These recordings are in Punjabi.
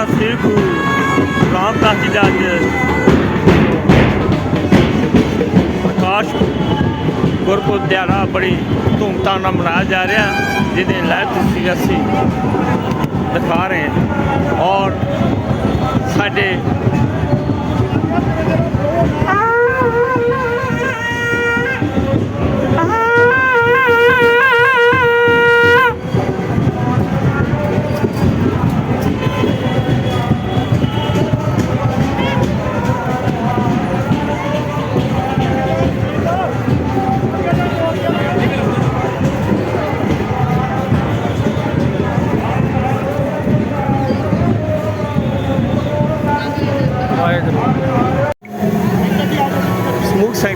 ਖਾਲਸਾ ਸ੍ਰੀ ਗੁਰੂ ਰਾਮਦਾਸ ਜੀ ਦਾ ਅੱਜ ਪ੍ਰਕਾਸ਼ ਗੁਰਪੁਰਬ ਦਿਹਾੜਾ ਬੜੀ ਧੂਮਧਾਮ ਨਾਲ ਮਨਾਇਆ ਜਾ ਰਿਹਾ, ਜਿਹਦੇ ਲੈ ਤੁਸੀਂ ਅਸੀਂ ਦਿਖਾ ਰਹੇ ਹਾਂ। ਔਰ ਸਾਡੇ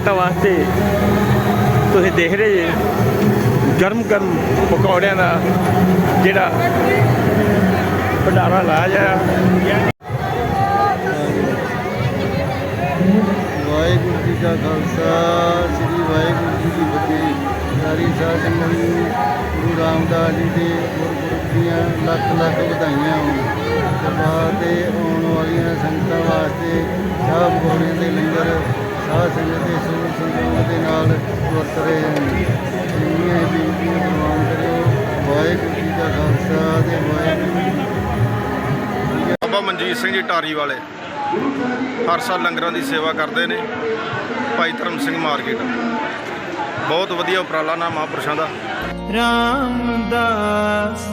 ਸੰਗਤਾਂ ਵਾਸਤੇ ਤੁਸੀਂ ਦੇਖ ਰਹੇ ਜੇ, ਗਰਮ ਗਰਮ ਪਕੌੜਿਆਂ ਦਾ ਜਿਹੜਾ ਭੰਡਾਰਾ ਲਾਇਆ ਜਾ ਵਾਹਿਗੁਰੂ ਜੀ ਕਾ ਖਾਲਸਾ, ਸ੍ਰੀ ਵਾਹਿਗੁਰੂ ਜੀ ਕੀ ਫਤਿਹ। ਸਾਰੀ ਸਾਧ ਸੰਗਤ ਨੂੰ ਗੁਰੂ ਰਾਮਦਾਸ ਜੀ ਦੇ ਗੁਰਪੁਰਬ ਦੀਆਂ ਲੱਖ ਲੱਖ ਵਧਾਈਆਂ ਹੋਣ। ਦਰਬਾਰ ਤੇ ਆਉਣ ਵਾਲੀਆਂ ਸੰਗਤਾਂ ਵਾਸਤੇ ਸ਼ਾਹ ਪਕੌੜਿਆਂ ਦੇ ਲੰਗਰ ਸਾਧ ਸੰਗਤ ਦੇ ਸੁਖ ਸੰਗਤ ਦੇ ਨਾਲ ਵਰਤ ਰਹੇ ਹਨ। ਇੰਨੀਆਂ ਹੀ ਬੇਨਤੀਆਂ ਪ੍ਰਵਾਨ ਕਰਿਓ। ਵਾਹਿਗੁਰੂ ਜੀ ਕਾ ਖਾਲਸਾ ਤੇ ਵਾਹਿਗੁਰੂ ਜੀ ਬਾਬਾ ਮਨਜੀਤ ਸਿੰਘ ਜੀ ਟਾਰੀ ਵਾਲੇ ਹਰ ਸਾਲ ਲੰਗਰਾਂ ਦੀ ਸੇਵਾ ਕਰਦੇ ਨੇ। ਭਾਈ ਧਰਮ ਸਿੰਘ ਮਾਰਕੀਟ। ਬਹੁਤ ਵਧੀਆ ਉਪਰਾਲਾ ਨਾ ਮਹਾਂਪੁਰਸ਼ਾਂ ਦਾ। ਰਾਮਦਾਸ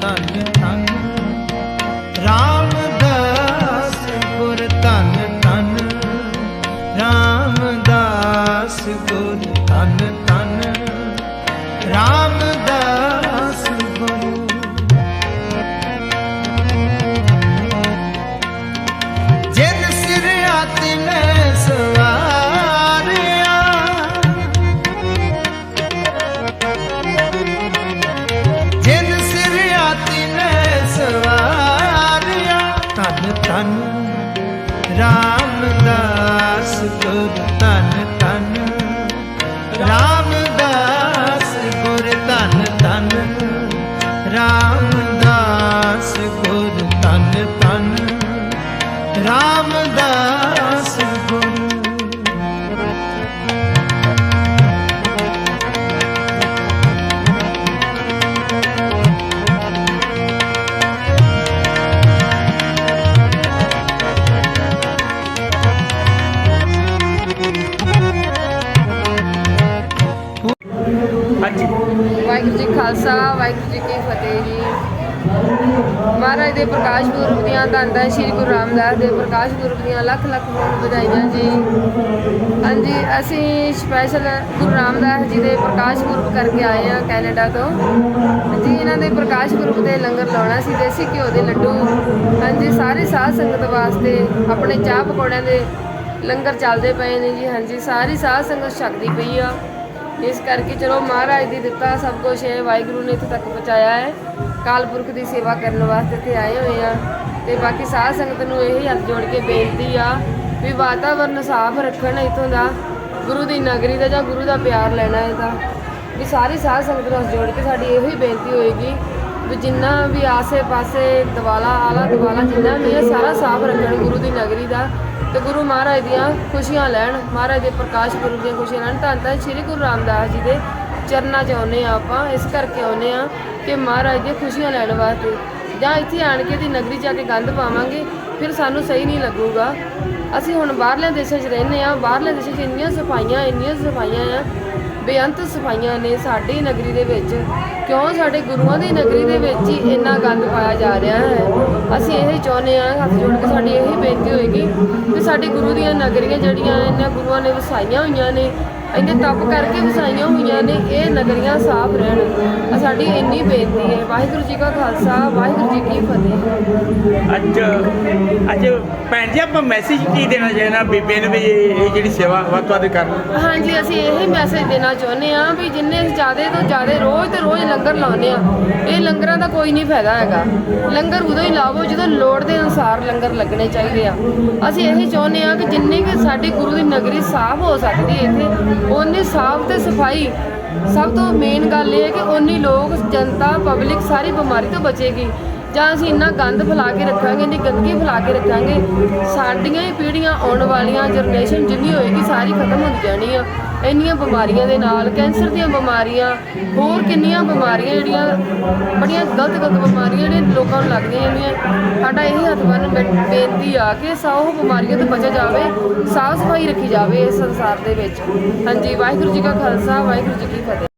ਧੰਨ ਧੰਨ। ਰਾਮਦਾਸ ਰਾਮਦਾਸ ਗੁਰ ਧਨ ਧਨ ਰਾਮਦਾਸ ਗੁਰ ਧਨ ਧਨ। ਖਾਲਸਾ, ਵਾਹਿਗੁਰੂ ਜੀ ਕੀ ਫਤਿਹ ਜੀ। ਮਹਾਰਾਜ ਦੇ ਪ੍ਰਕਾਸ਼ ਪੁਰਬ ਦੀਆਂ ਧੰਨ ਧੰਨ ਸ੍ਰੀ ਗੁਰੂ ਰਾਮਦਾਸ ਦੇ ਪ੍ਰਕਾਸ਼ ਪੁਰਬ ਦੀਆਂ ਲੱਖ ਲੱਖ ਹੋਣ ਵਧਾਈਆਂ ਜੀ। ਹਾਂਜੀ, ਅਸੀਂ ਸਪੈਸ਼ਲ ਗੁਰੂ ਰਾਮਦਾਸ ਜੀ ਦੇ ਪ੍ਰਕਾਸ਼ ਪੁਰਬ ਕਰਕੇ ਆਏ ਹਾਂ ਕੈਨੇਡਾ ਤੋਂ। ਜੀ, ਇਹਨਾਂ ਦੇ ਪ੍ਰਕਾਸ਼ ਪੁਰਬ ਤੇ ਲੰਗਰ ਲਾਉਣਾ ਸੀ, ਦੇਸੀ ਘਿਓ ਦੇ ਲੱਡੂ। ਹਾਂਜੀ, ਸਾਰੇ ਸਾਧ ਸੰਗਤ ਵਾਸਤੇ ਆਪਣੇ ਚਾਹ ਪਕੌੜਿਆਂ ਦੇ ਲੰਗਰ ਚੱਲਦੇ ਪਏ ਨੇ ਜੀ। ਹਾਂਜੀ, ਸਾਰੀ ਸਾਧ ਸੰਗਤ ਛਕਦੀ ਪਈ ਆ। ਇਸ ਕਰਕੇ ਚਲੋ ਮਹਾਰਾਜ ਦੀ ਦਿੱਤਾ ਸਭ ਕੁਝ ਹੈ, ਵਾਹਿਗੁਰੂ ਨੇ ਇੱਥੇ ਤੱਕ ਪਹੁੰਚਾਇਆ ਹੈ। ਕਾਲਪੁਰਖ ਦੀ ਸੇਵਾ ਕਰਨ ਵਾਸਤੇ ਇੱਥੇ ਆਏ ਹੋਏ ਆ। ਤੇ ਬਾਕੀ ਸਾਧ ਸੰਗਤ ਨੂੰ ਇਹ ਹੱਥ ਜੋੜ ਕੇ ਬੇਨਤੀ ਆ ਵੀ ਵਾਤਾਵਰਨ ਸਾਫ਼ ਰੱਖਣ ਇੱਥੋਂ ਦਾ। ਗੁਰੂ ਦੀ ਨਗਰੀ ਦਾ ਜਾਂ ਗੁਰੂ ਦਾ ਪਿਆਰ ਲੈਣਾ ਇਹਦਾ ਵੀ ਸਾਰੀ ਸਾਧ ਸੰਗਤ ਨੂੰ ਹੱਥ ਜੋੜ ਕੇ ਸਾਡੀ ਇਹੋ ਹੀ ਬੇਨਤੀ ਹੋਏਗੀ ਵੀ ਜਿੰਨਾ ਵੀ ਆਸੇ-ਪਾਸੇ ਦਿਵਾਲਾ ਆਲਾ ਦਿਵਾਲਾ ਜਿੰਨਾ ਵੀ ਹੈ, ਸਾਰਾ ਸਾਫ਼ ਰੱਖਣ ਗੁਰੂ ਦੀ ਨਗਰੀ ਦਾ। ਤੇ ਗੁਰੂ ਮਹਾਰਾਜ ਦੀਆਂ ਖੁਸ਼ੀਆਂ ਲੈਣ, ਮਹਾਰਾਜ ਦੇ ਪ੍ਰਕਾਸ਼ ਪੁਰਬ ਦੀਆਂ ਖੁਸ਼ੀਆਂ ਲੈਣ। ਧੰਨ ਧੰਨ ਸ੍ਰੀ ਗੁਰੂ ਰਾਮਦਾਸ ਜੀ ਦੇ ਚਰਨਾਂ 'ਚ ਆਉਂਦੇ ਆ ਆਪਾਂ, ਇਸ ਕਰਕੇ ਆਉਂਦੇ ਆ ਕਿ ਮਹਾਰਾਜ ਦੀਆਂ ਖੁਸ਼ੀਆਂ ਲੈਣ ਵਾਸਤੇ। ਜਾਂ ਇੱਥੇ ਆਣ ਕੇ ਦੀ ਨਗਰੀ ਜਾ ਕੇ ਗੰਦ ਪਾਵਾਂਗੇ, ਫਿਰ ਸਾਨੂੰ ਸਹੀ ਨਹੀਂ ਲੱਗੂਗਾ। ਅਸੀਂ ਹੁਣ ਬਾਹਰਲੇ ਦੇਸ਼ਾਂ 'ਚ ਰਹਿੰਦੇ ਆ ਬਾਹਰਲੇ ਦੇਸ਼ਾਂ 'ਚ ਇੰਨੀਆਂ ਸਫਾਈਆਂ ਇੰਨੀਆਂ ਸਫਾਈਆਂ ਆ, ਬੇਅੰਤ ਸਫਾਈਆਂ ਨੇ ਸਾਡੀ ਨਗਰੀ ਦੇ ਵਿੱਚ। ਕਿਉਂ ਸਾਡੇ ਗੁਰੂਆਂ ਦੀ ਨਗਰੀ ਦੇ ਵਿੱਚ ਹੀ ਇੰਨਾ ਗੰਦ ਪਾਇਆ ਜਾ ਰਿਹਾ ਹੈ? ਅਸੀਂ ਇਹ ਚਾਹੁੰਦੇ ਹਾਂ ਹੱਥ ਜੋੜ ਕੇ ਸਾਡੀ ਇਹੀ ਬੇਨਤੀ ਹੋਏਗੀ ਕਿ ਸਾਡੀ ਗੁਰੂ ਦੀਆਂ ਨਗਰੀਆਂ ਜਿਹੜੀਆਂ ਇਹਨਾਂ ਗੁਰੂਆਂ ਨੇ ਵਸਾਈਆਂ ਹੋਈਆਂ ਨੇ ਇੰਨੇ ਤਪ ਕਰਕੇ ਵਸਾਈਆਂ ਹੋਈਆਂ ਨੇ ਇਹ ਨਗਰੀਆਂ ਸਾਫ਼ ਰਹਿਣ। ਸਾਡੀ ਇੰਨੀ ਬੇਨਤੀ ਹੈ। ਵਾਹਿਗੁਰੂ ਜੀ ਕਾ ਖਾਲਸਾ ਵਾਹਿਗੁਰੂ ਜੀ ਕੀ ਫਤਿਹ। ਅੱਜ ਅੱਜ ਭੈਣ ਜੀ ਆਪਾਂ ਮੈਸੇਜ ਕੀ ਦੇਣਾ ਚਾਹੀਦਾ ਬੀਬੀ ਨੂੰ ਵੀ ਇਹ ਜਿਹੜੀ ਸੇਵਾ ਵੱਧ ਕਰਨ? ਹਾਂਜੀ ਅਸੀਂ ਇਹ ਮੈਸੇਜ ਦੇਣਾ ਚਾਹੁੰਦੇ ਹਾਂ ਵੀ ਜਿੰਨੇ ਜ਼ਿਆਦਾ ਤੋਂ ਜ਼ਿਆਦਾ ਰੋਜ਼ ਤੇ ਰੋਜ਼ ਲੰਗਰ ਲਾਉਂਦੇ ਆ ਇਹ ਲੰਗਰਾਂ ਦਾ ਕੋਈ ਨਹੀਂ ਫਾਇਦਾ ਹੈਗਾ। ਲੰਗਰ ਉਦੋਂ ਹੀ ਲਾਵੋ ਜਦੋਂ ਲੋੜ ਦੇ ਅਨੁਸਾਰ ਲੰਗਰ ਲੱਗਣੇ ਚਾਹੀਦੇ ਆ। ਅਸੀਂ ਇਹ ਚਾਹੁੰਦੇ ਹਾਂ ਕਿ ਜਿੰਨੀ ਕਿ ਸਾਡੀ ਗੁਰੂ ਦੀ ਨਗਰੀ ਸਾਫ਼ ਹੋ ਸਕਦੀ ਹੈ ਇੱਥੇ, ਓਨੀ ਸਾਫ਼ ਤੇ ਸਫ਼ਾਈ ਸਭ ਤੋਂ ਮੇਨ ਗੱਲ ਇਹ ਹੈ ਕਿ ਓਨੀ ਲੋਕ, ਜਨਤਾ ਪਬਲਿਕ ਸਾਰੀ ਬਿਮਾਰੀ ਤੋਂ ਬਚੇਗੀ। ਜਾਂ ਅਸੀਂ ਇੰਨਾ ਗੰਦ ਫੈਲਾ ਕੇ ਰੱਖਾਂਗੇ, ਇੰਨੀ ਗੰਦਗੀ ਫੈਲਾ ਕੇ ਰੱਖਾਂਗੇ, ਸਾਡੀਆਂ ਹੀ ਪੀੜ੍ਹੀਆਂ ਆਉਣ ਵਾਲੀਆਂ ਜਨਰੇਸ਼ਨ ਜਿੰਨੀ ਹੋਏਗੀ ਸਾਰੀ ਖਤਮ ਹੁੰਦੀ ਜਾਣੀ ਆ। ਇੰਨੀਆਂ ਬਿਮਾਰੀਆਂ ਦੇ ਨਾਲ, ਕੈਂਸਰ ਦੀਆਂ ਬਿਮਾਰੀਆਂ, ਹੋਰ ਕਿੰਨੀਆਂ ਬਿਮਾਰੀਆਂ ਜਿਹੜੀਆਂ, ਬੜੀਆਂ ਗਲਤ ਗਲਤ ਬਿਮਾਰੀਆਂ ਜਿਹੜੀਆਂ ਲੋਕਾਂ ਨੂੰ ਲੱਗਦੀਆਂ ਜਾਂਦੀਆਂ ਸਾਡਾ ਇਹ ਹੱਥ ਬੰਨ ਬੇਨਤੀ ਆ ਕਿ ਸੌ ਬਿਮਾਰੀਆਂ ਤੋਂ ਬਚਿਆ ਜਾਵੇ, ਸਾਫ਼ ਸਫ਼ਾਈ ਰੱਖੀ ਜਾਵੇ ਇਸ ਸੰਸਾਰ ਦੇ ਵਿੱਚ। ਹਾਂਜੀ, ਵਾਹਿਗੁਰੂ ਜੀ ਕਾ ਖਾਲਸਾ, ਵਾਹਿਗੁਰੂ ਜੀ ਕੀ ਫਤਿਹ।